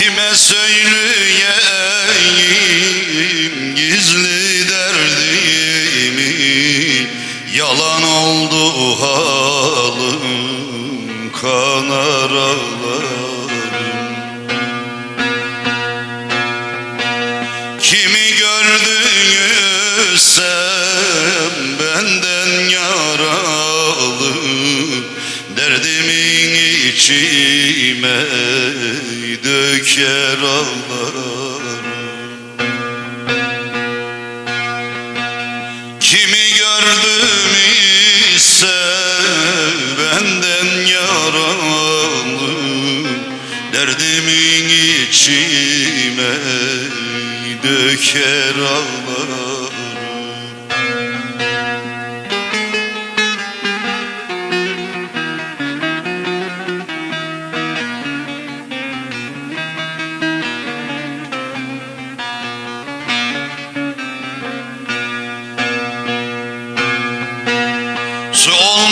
Kime söyleyeyim gizli derdimi? Yalan oldu halim kanar ağlarım Kimi gördüysem benden yaralı Derdimin içime döker ağlarım Kimi gördüm ise benden yaralı. Derdimin içime döker ağlarım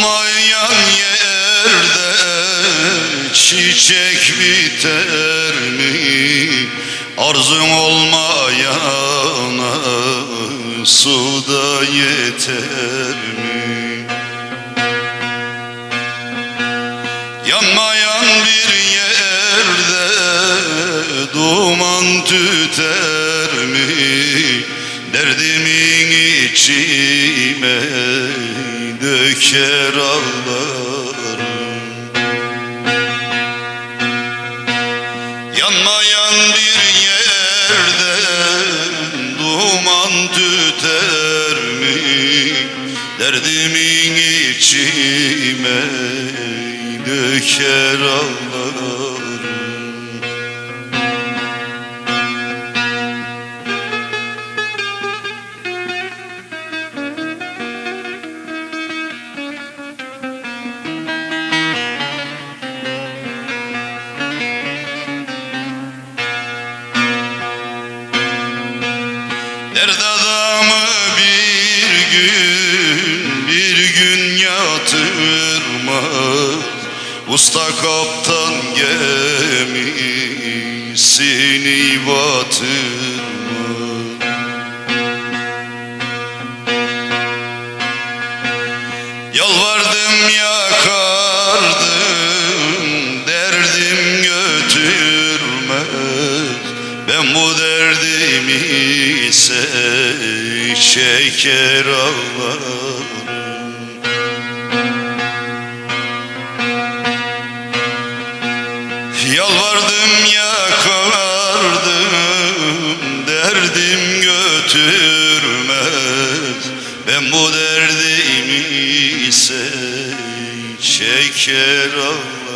olmayan yerde çiçek biter mi? Arzum olmayana su da yeter mi? Yanmayan bir yerde duman tüter mi? Derdimin içime döker ağlarım Yanmayan bir yerde duman tüter mi? Derdimin içime döker ağlarım Dert adamı bir gün bir gün yatırmaz. Usta kaptan gemisini batırmaz. Yalvardım ise çeker ağlarım. Yalvardım yakardım derdim götürmez. Ben bu derdimi ise çeker ağlarım